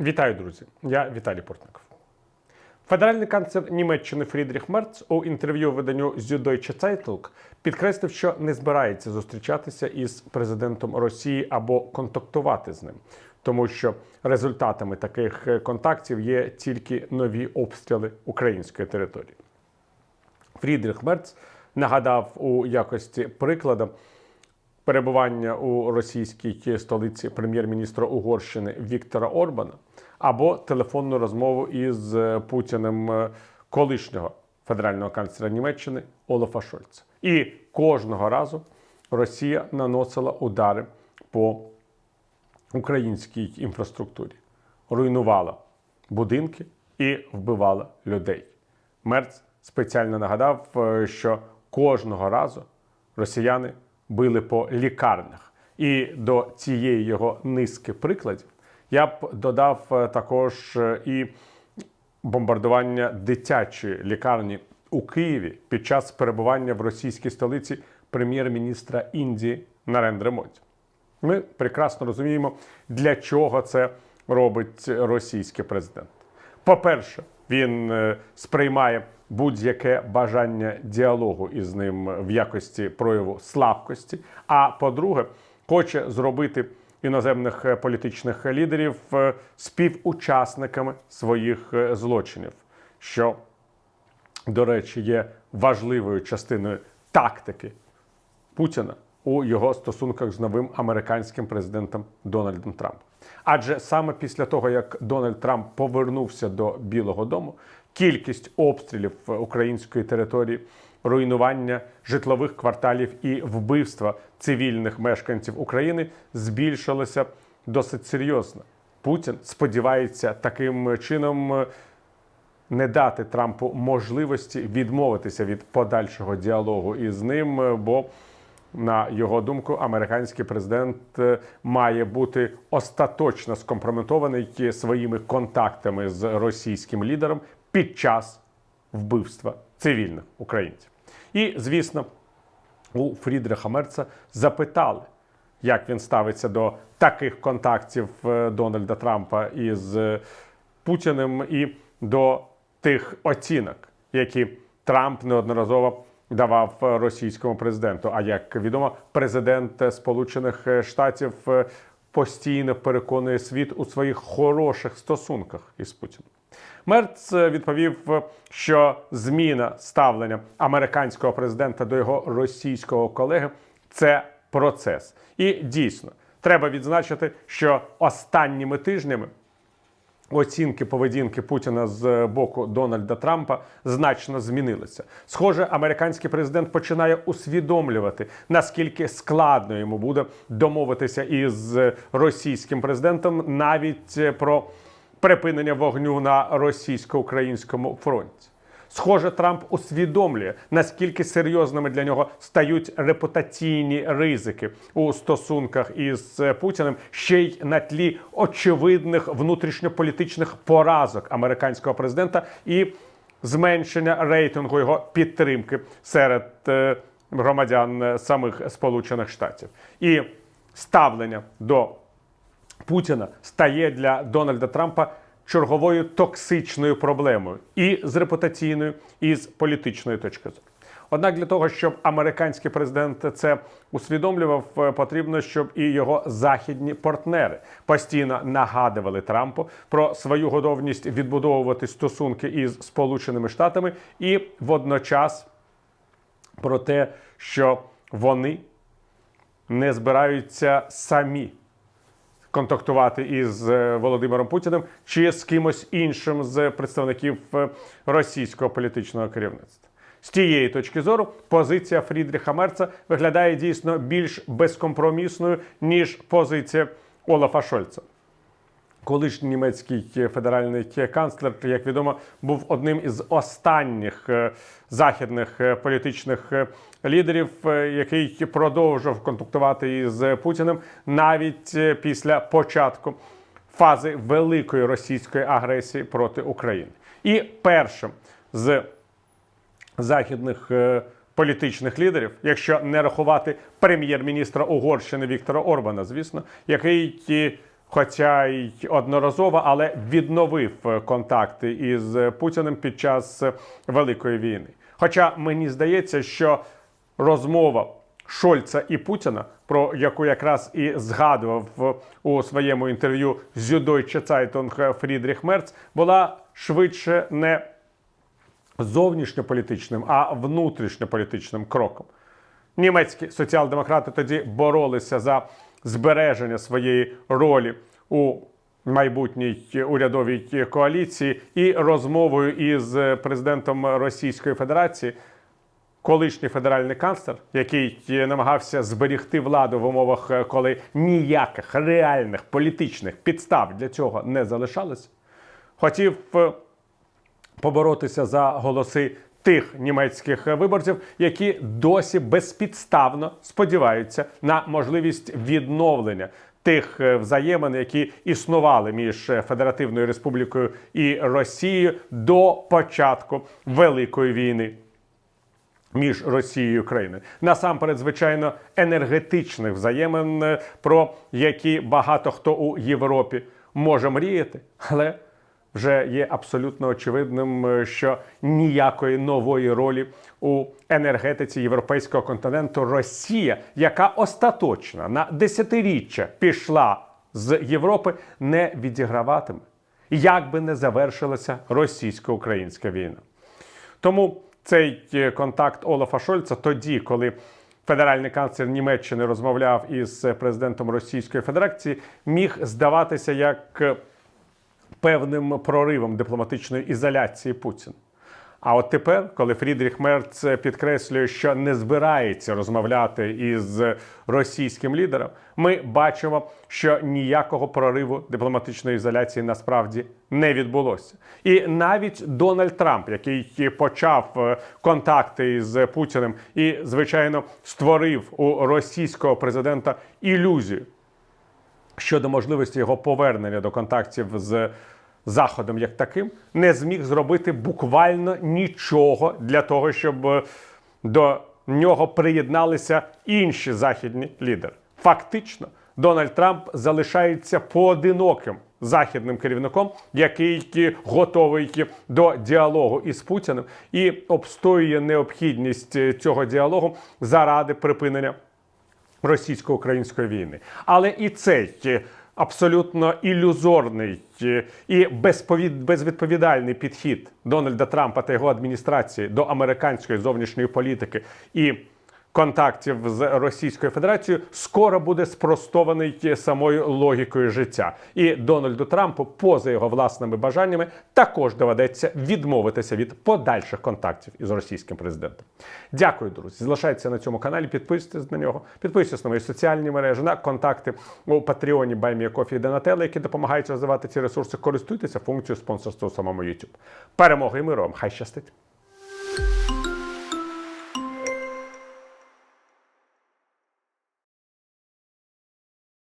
Вітаю, друзі! Я Віталій Портников. Федеральний канцлер Німеччини Фрідріх Мерц у інтерв'ю виданню Süddeutsche Zeitung підкреслив, що не збирається зустрічатися із президентом Росії або контактувати з ним, тому що результатами таких контактів є тільки нові обстріли української території. Фрідріх Мерц нагадав у якості прикладу перебування у російській столиці прем'єр-міністра Угорщини Віктора Орбана або телефонну розмову із Путіним е, колишнього федерального канцлера Німеччини Олафа Шольца. І кожного разу Росія наносила удари по українській інфраструктурі, руйнувала будинки і вбивала людей. Мерц спеціально нагадав, е, що кожного разу росіяни били по лікарнях. І до цієї його низки прикладів я б додав е, також е, і бомбардування дитячої лікарні у Києві під час перебування в російській столиці прем'єр-міністра Індії Нарендри Моді. Ми прекрасно розуміємо, для чого це робить російський президент. По-перше, він е, сприймає будь-яке бажання діалогу із ним в якості прояву слабкості. А по-друге, хоче зробити іноземних е, політичних лідерів е, співучасниками своїх злочинів, що, до речі, є важливою частиною тактики Путіна у його стосунках з новим американським президентом Дональдом Трампом. Адже саме після того, як Дональд Трамп повернувся до Білого Дому, кількість обстрілів української території, руйнування житлових кварталів і вбивства цивільних мешканців України збільшилося досить серйозно. Путін сподівається таким чином е, не дати Трампу можливості відмовитися від подальшого діалогу із ним, е, бо на його думку, американський президент е, має бути остаточно скомпрометований своїми контактами з російським лідером під час вбивства цивільних українців. І, звісно, у Фрідриха Мерца запитали, як він ставиться до таких контактів е, Дональда Трампа із е, Путіним і до тих оцінок, які Трамп неодноразово давав російському президенту. А як відомо, президент Сполучених Штатів е, постійно переконує світ у своїх хороших стосунках із Путіним. Мерц відповів, що зміна ставлення американського президента до його російського колеги це процес. І дійсно треба відзначити, що останніми тижнями оцінки поведінки Путіна з боку Дональда Трампа значно змінилися. Схоже, американський президент починає усвідомлювати, наскільки складно йому буде домовитися із російським президентом навіть про припинення вогню на російсько-українському фронті. Схоже, Трамп усвідомлює, наскільки серйозними для нього стають репутаційні ризики у стосунках із Путіним, ще й на тлі очевидних внутрішньополітичних поразок американського президента і зменшення рейтингу його підтримки серед е, громадян самих Сполучених Штатів. І ставлення до Путіна стає для Дональда Трампа черговою токсичною проблемою і з репутаційної, і з політичної точки зору. Однак для того, щоб американський президент це усвідомлював, е, потрібно, щоб і його західні партнери постійно нагадували Трампу про свою готовність відбудовувати стосунки із Сполученими Штатами і водночас про те, що вони не збираються самі контактувати із е, Володимиром Путіним чи з кимось іншим з представників е, російського політичного керівництва. З тієї точки зору позиція Фрідріха Мерца виглядає дійсно більш безкомпромісною ніж позиція Олафа Шольца. Колишній німецький федеральний канцлер, як відомо, був одним із останніх е, західних е, політичних е, лідерів, який продовжував контактувати із Путіним навіть після початку фази великої російської агресії проти України. І першим з західних політичних лідерів, якщо не рахувати прем'єр-міністра Угорщини Віктора Орбана, звісно, який хоча й одноразово, але відновив контакти із Путіним під час Великої війни. Хоча мені здається, що розмова Шольца і Путіна, про яку якраз і згадував у своєму інтерв'ю з Süddeutsche Zeitung Фрідріх Мерц, була швидше не зовнішньополітичним, а внутрішньополітичним кроком. Німецькі соціал-демократи тоді боролися за збереження своєї ролі у майбутній урядовій коаліції і розмовою із президентом Російської Федерації. Колишній федеральний канцлер, який намагався зберігти владу в умовах, коли ніяких реальних політичних підстав для цього не залишалось, хотів е, поборотися за голоси тих німецьких виборців, які досі безпідставно сподіваються на можливість відновлення тих е, взаємин, які існували між е, Федеративною Республікою і Росією до початку Великої війни. Між Росією і Україною насамперед, звичайно, енергетичних взаємин, е, про які багато хто у Європі може мріяти, але вже є абсолютно очевидним, е, що ніякої нової ролі у енергетиці європейського континенту Росія, яка остаточно на десятиріччя пішла з Європи, не відіграватиме, як би не завершилася російсько-українська війна. Тому цей е, контакт Олафа Шольца тоді, коли федеральний канцлер Німеччини розмовляв із президентом Російської Федерації, міг здаватися як е, певним проривом дипломатичної ізоляції Путіна. А от тепер, коли Фрідріх Мерц підкреслює, що не збирається розмовляти із російським лідером, ми бачимо, що ніякого прориву дипломатичної ізоляції насправді не відбулося. І навіть Дональд Трамп, який почав е, контакти з Путіним і, звичайно, створив у російського президента ілюзію щодо можливості його повернення до контактів з Заходом як таким, не зміг зробити буквально нічого для того, щоб е, до нього приєдналися інші західні лідери. Фактично, Дональд Трамп залишається поодиноким західним керівником, який готовий до діалогу із Путіним і обстоює необхідність е, цього діалогу заради припинення російсько-української війни. Але і цей е, абсолютно ілюзорний е, і безвідповідальний підхід Дональда Трампа та його адміністрації до американської зовнішньої політики і контактів з Російською Федерацією скоро буде спростований самою логікою життя. І Дональду Трампу, поза його власними бажаннями, також доведеться відмовитися від подальших контактів із російським президентом. Дякую, друзі. Залишайтеся на цьому каналі, підписуйтесь на нього, підписуйтесь на мої соціальні мережі, на контакти у Патреоні Баймія Кофі і Донателла, які допомагають розвивати ці ресурси. Користуйтеся функцією спонсорства у самому YouTube. Перемоги і миру вам! Хай щастить!